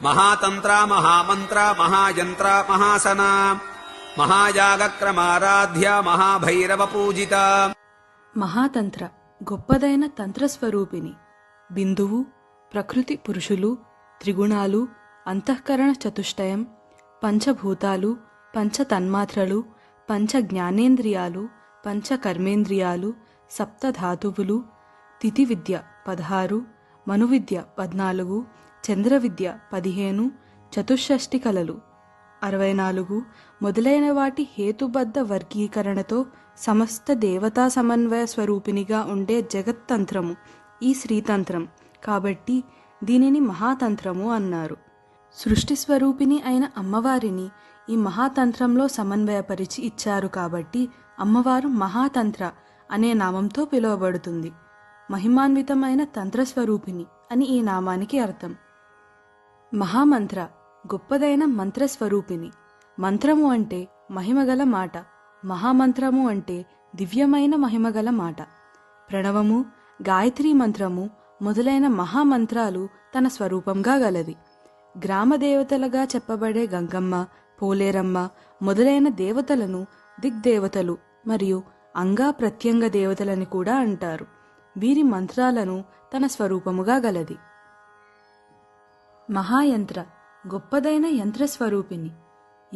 మహాతంత్ర మహామంత్ర మహాయంత్ర మహాసన మహాయాగక్రమారాధ్య మహాభైరవ పూజిత. మహాతంత్ర గొప్పదైన తంత్రస్వరూపిణి బిందువు ప్రకృతి పురుషులు త్రిగుణాలు అంతఃకరణ చతుష్టయం పంచభూతాలు పంచ తన్మాత్రలు పంచ జ్ఞానేంద్రియాలు పంచ కర్మేంద్రియాలు సప్త ధాతువులు తిథి విద్య పదహారు మనువిద్య పద్నాలుగు చంద్ర విద్య పదిహేను చతుషష్టి కళలు. అరవై నాలుగు మొదలైన వాటి హేతుబద్ధ వర్గీకరణతో సమస్త దేవతా సమన్వయ స్వరూపినిగా ఉండే జగత్తంత్రము ఈ శ్రీతంత్రం. కాబట్టి దీనిని మహాతంత్రము అన్నారు. సృష్టి స్వరూపిణి అయిన అమ్మవారిని ఈ మహాతంత్రంలో సమన్వయపరిచి ఇచ్చారు కాబట్టి అమ్మవారు మహాతంత్ర అనే నామంతో పిలువబడుతుంది. మహిమాన్వితమైన తంత్రస్వరూపిణి అని ఈ నామానికి అర్థం. మహామంత్ర గొప్పదైన మంత్రస్వరూపిణి. మంత్రము అంటే మహిమగల మాట. మహామంత్రము అంటే దివ్యమైన మహిమగల మాట. ప్రణవము గాయత్రీ మంత్రము మొదలైన మహామంత్రాలు తన స్వరూపంగా గలది గ్రామదేవతలుగా చెప్పబడే గంగమ్మ పోలేరమ్మ మొదలైన దేవతలను దిగ్దేవతలు మరియు అంగా ప్రత్యంగ దేవతలని కూడా అంటారు. వీరి మంత్రాలను తన స్వరూపముగా గలది. మహాయంత్ర గొప్పదైన యంత్రస్వరూపిణి.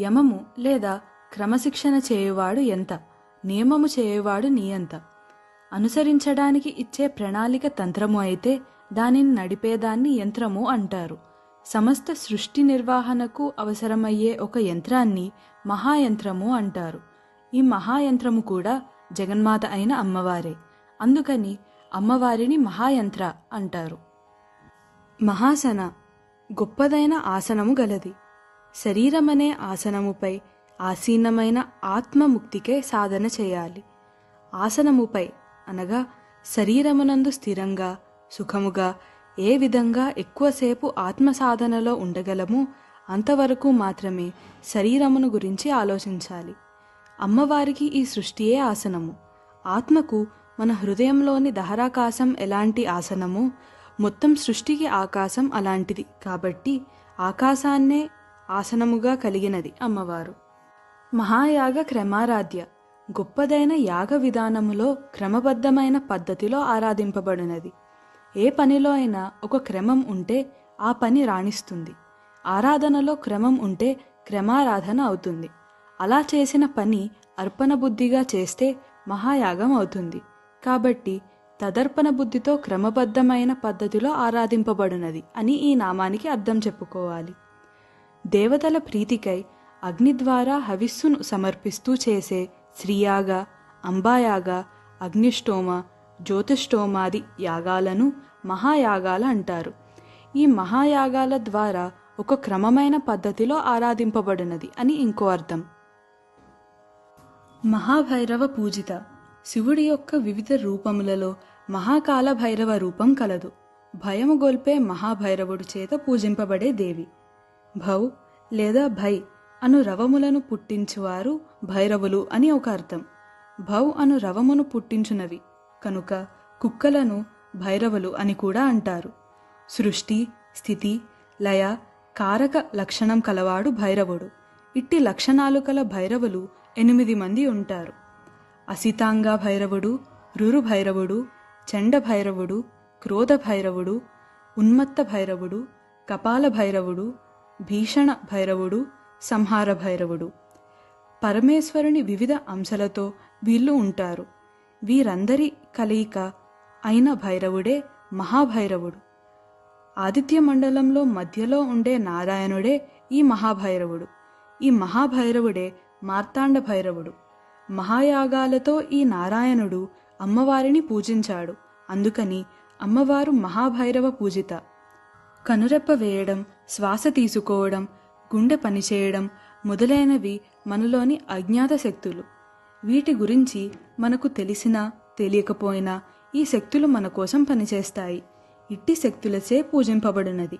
యమము లేదా క్రమశిక్షణ చేయువాడు ఎంత నియమము చేయువాడు నీయంత. అనుసరించడానికి ఇచ్చే ప్రణాళిక తంత్రము అయితే దానిని నడిపేదాన్ని యంత్రము అంటారు. సమస్త సృష్టి నిర్వహణకు అవసరమయ్యే ఒక యంత్రాన్ని మహాయంత్రము అంటారు. ఈ మహాయంత్రము కూడా జగన్మాత అయిన అమ్మవారే. అందుకని అమ్మవారిని మహాయంత్ర అంటారు. మహాసన గొప్పదైన ఆసనము గలది. శరీరమనే ఆసనముపై ఆసీనమైన ఆత్మముక్తికే సాధన చేయాలి. ఆసనముపై అనగా శరీరమునందు స్థిరంగా సుఖముగా ఏ విధంగా ఎక్కువసేపు ఆత్మ సాధనలో ఉండగలమో అంతవరకు మాత్రమే శరీరమును గురించి ఆలోచించాలి. అమ్మవారికి ఈ సృష్టియే ఆసనము. ఆత్మకు మన హృదయంలోని దహరాకాశం ఎలాంటి ఆసనమో మొత్తం సృష్టికి ఆకాశం అలాంటిది. కాబట్టి ఆకాశాన్నే ఆసనముగా కలిగినది అమ్మవారు. మహాయాగ క్రమారాధ్య గొప్పదైన యాగ విధానములో క్రమబద్ధమైన పద్ధతిలో ఆరాధింపబడినది. ఏ పనిలో అయినా ఒక క్రమం ఉంటే ఆ పని రాణిస్తుంది. ఆరాధనలో క్రమం ఉంటే క్రమారాధన అవుతుంది. అలా చేసిన పని అర్పణ బుద్ధిగా చేస్తే మహాయాగం అవుతుంది. కాబట్టి తదర్పణ బుద్ధితో క్రమబద్ధమైన పద్ధతిలో ఆరాధింపబడినది అని ఈ నామానికి అర్థం చెప్పుకోవాలి. దేవతల ప్రీతికై అగ్ని ద్వారా హవిస్సును సమర్పిస్తూ చేసే శ్రీయాగ అంబాయాగ అగ్నిష్టోమ జ్యోతిష్టోమాది యాగాలను మహాయాగాలు అంటారు. ఈ మహాయాగాల ద్వారా ఒక క్రమమైన పద్ధతిలో ఆరాధింపబడినది అని ఇంకో అర్థం. మహాభైరవ పూజిత శివుడి యొక్క వివిధ రూపములలో మహాకాల భైరవ రూపం కలదు. భయము గొల్పే మహాభైరవుడు చేత పూజింపబడే దేవి. భౌ లేదా భై అను రవములను పుట్టించువారు భైరవులు అని ఒక అర్థం. భౌ అను రవమును పుట్టించునవి. కనుక కుక్కలను భైరవులు అని కూడా అంటారు. సృష్టి స్థితి లయ కారక లక్షణం కలవాడు భైరవుడు. ఇట్టి లక్షణాలు కల భైరవులు ఎనిమిది మంది ఉంటారు. అసితాంగ భైరవుడు రురుభైరవుడు చండభైరవుడు క్రోధభైరవుడు క్రోధ భైరవుడు ఉన్మత్త భైరవుడు కపాల భైరవుడు భీషణ భైరవుడు సంహార భైరవుడు. పరమేశ్వరుని వివిధ అంశాలతో వీళ్ళు ఉంటారు. వీరందరి కలయిక అయిన భైరవుడే మహాభైరవుడు. ఆదిత్య మండలంలో మధ్యలో ఉండే నారాయణుడే ఈ మహాభైరవుడు. ఈ మహాభైరవుడే మార్తాండ భైరవుడు. మహాయాగాలతో ఈ నారాయణుడు అమ్మవారిని పూజించాడు. అందుకని అమ్మవారు మహాభైరవ పూజిత. కనురెప్ప వేయడం శ్వాస తీసుకోవడం గుండె పనిచేయడం మొదలైనవి మనలోని అజ్ఞాత శక్తులు. వీటి గురించి మనకు తెలిసినా తెలియకపోయినా ఈ శక్తులు మన కోసం పనిచేస్తాయి. ఇట్టి శక్తులచే పూజింపబడినది.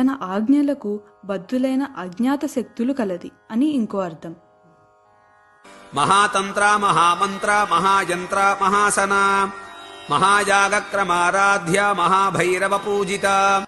తన ఆజ్ఞలకు బద్దులైన అజ్ఞాత శక్తులు కలది అని ఇంకో అర్థం. महातन्त्रा महामन्त्रा महायन्त्रा महासना महाजागक्रमाराध्या महाभैरवपूजिता।